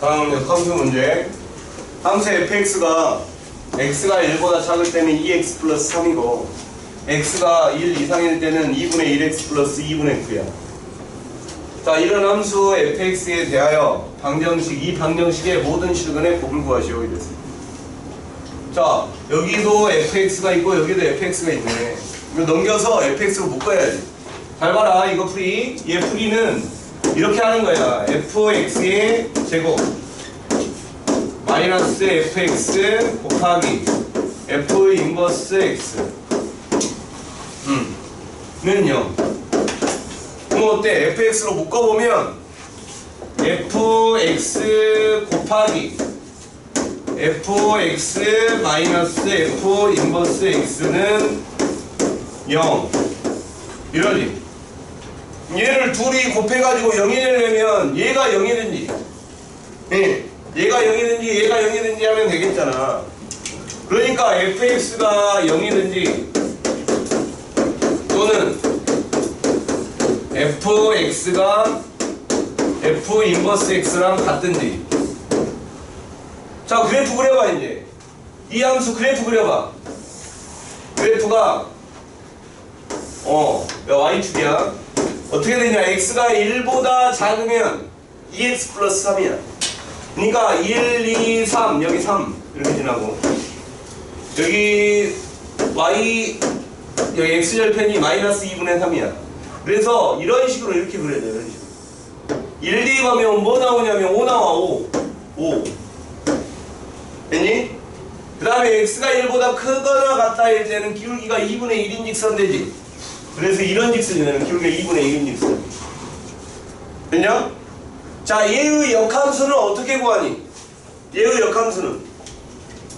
다음 역함수 문제. 함수 fx가 x가 1보다 작을 때는 2x 플러스 3이고 x가 1 이상일 때는 2분의 1x 플러스 2분의 9야. 자, 이런 함수 fx에 대하여 방정식, 이 방정식의 모든 실근의 곱을 구하시오. 이랬어. 자, 여기도 fx가 있고 여기도 fx가 있네. 이거 넘겨서 fx로 묶어야지. 잘 봐라, 이거 풀이. 얘 풀이는 이렇게 하는 거야. fx의 제곱 마이너스 fx 곱하기 f 인버스 x 음, 는 0. 그럼 어때? fx로 묶어보면 fx 곱하기 fx 마이너스 f 인버스 x는 0 이러지 얘를 둘이 곱해가지고 0이 되려면 얘가 0이 된지 예, 얘가 0이 된지 얘가 0이 된지 하면 되겠잖아. 그러니까 fx가 0이 된지 또는 fx가 f 인버스 x랑 같든지. 자 그래프 그려봐 이제. 이 함수 그래프 그려봐. 그래프가 어 야, y축이야 어떻게 되냐? x가 1보다 작으면 2x 플러스 3이야. 그러니까 1, 2, 3 여기 3 이렇게 지나고. 여기 y 여기 x절편이 마이너스 2분의 3이야. 그래서 이런 식으로 이렇게 그려야 돼 이런 식으로. 1, 2 가면 뭐 나오냐면 5 나와 5 5 됐니? 그 다음에 x가 1보다 크거나 같다일 때는 기울기가 2분의 1인 직선 되지 그래서 이런 되는 기울기가 2분의 1인 직선 됐냐? 자 얘의 역함수는 어떻게 구하니? 얘의 역함수는?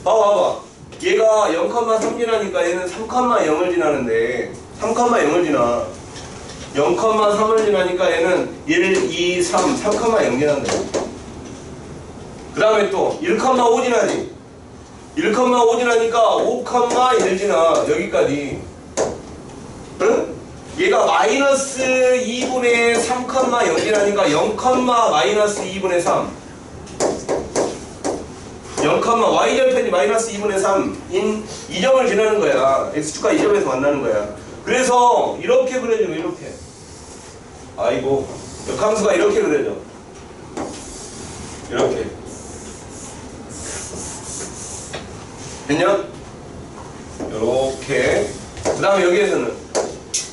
봐봐 봐봐. 얘가 0,3 지나니까 얘는 3,0을 지나는데 3,0을 지나. 0,3을 지나니까 얘는 1, 2, 3, 3,0 지난다. 그 다음에 또 1,5 지나지 1,5 지나니까 5,1 지나. 여기까지. 응? 얘가 마이너스 2분의 3,0 지나니까 0, 마이너스 2분의 3 0, y절편이 마이너스 2분의 3인 이 점을 지나는 거야. x축과 이 점에서 만나는 거야. 그래서 이렇게 그려지고 이렇게. 아이고 역함수가 이렇게 그려져. 이렇게. 됐냐? 이렇게. 그 다음에 여기에서는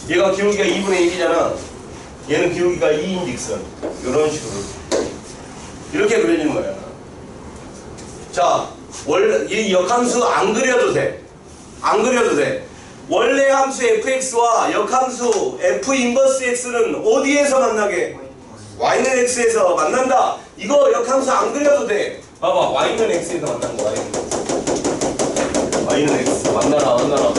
얘가 기울기가 2분의 1이잖아. 얘는 기울기가 2인 직선 이런 식으로. 이렇게 그려지는 거야. 자 원래 이 역함수 안 그려도 돼 안 그려도 돼. 원래 함수 fx와 역함수 f 인버스 x는 어디에서 만나게? y는 x에서 만난다. 이거 역함수 안 그려도 돼. 봐봐 y는 x에서 만난 거 y는. y는 x. 만나라 만나라.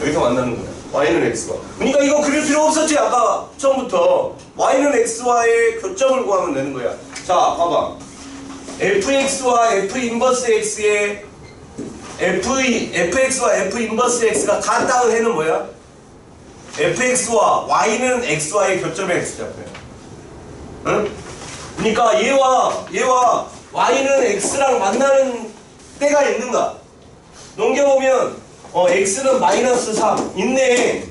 여기서 만나는 거야 y는 x가 그러니까 이거 그릴 필요 없었지 아까 처음부터 y는 x와의 교점을 구하면 되는 거야 자 봐봐 fx와 f 인버스 x의 f, fx와 f 인버스 x가 같다는 해는 뭐야? fx와 y는 x와의 교점의 x좌표야 응? 그러니까 얘와 얘와 y는 x랑 만나는 때가 있는가? 넘겨보면 어 x는 마이너스 3 있네.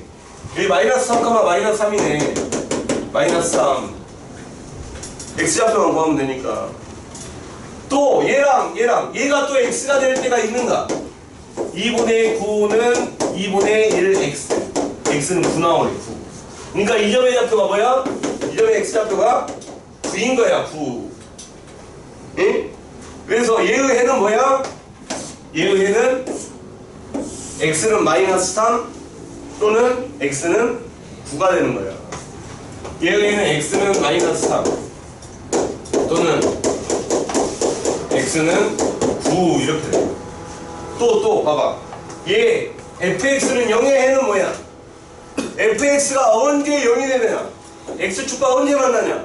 여기 마이너스 3, 마이너스 3이네. 마이너스 3 x좌표만 구하면 되니까. 또 얘랑 얘랑 얘가 또 x가 될 때가 있는가? 2분의 9는 2분의 1x x는 9 나오네 9 그러니까 이 점의 좌표가 뭐야? 이 점의 x좌표가 9인 거야 9 응? 그래서 얘의 해는 뭐야? 얘의 해는 x는 마이너스 3 또는 x는 9가 되는 얘의 해는 x는 마이너스 3 또는 x는 9 이렇게 돼. 또, 또, 봐봐. 얘, fx는 0의 해는 뭐야? fx가 언제 0이 되느냐? x축과 언제 만나냐?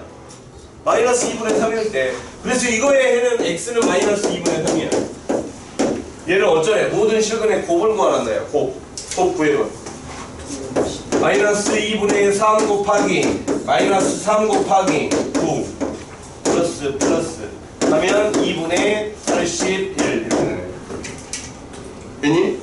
마이너스 2분의 3일 때. 그래서 이거의 해는 x는 마이너스 2분의 3이야. 얘를 어쩌래? 모든 실근의 곱을 구하란다요. 곱. 곱 구해봐. 마이너스 2분의 3 곱하기 마이너스 3 곱하기 9 플러스 플러스 하면 2분의 81 이렇게 되네. 됐니?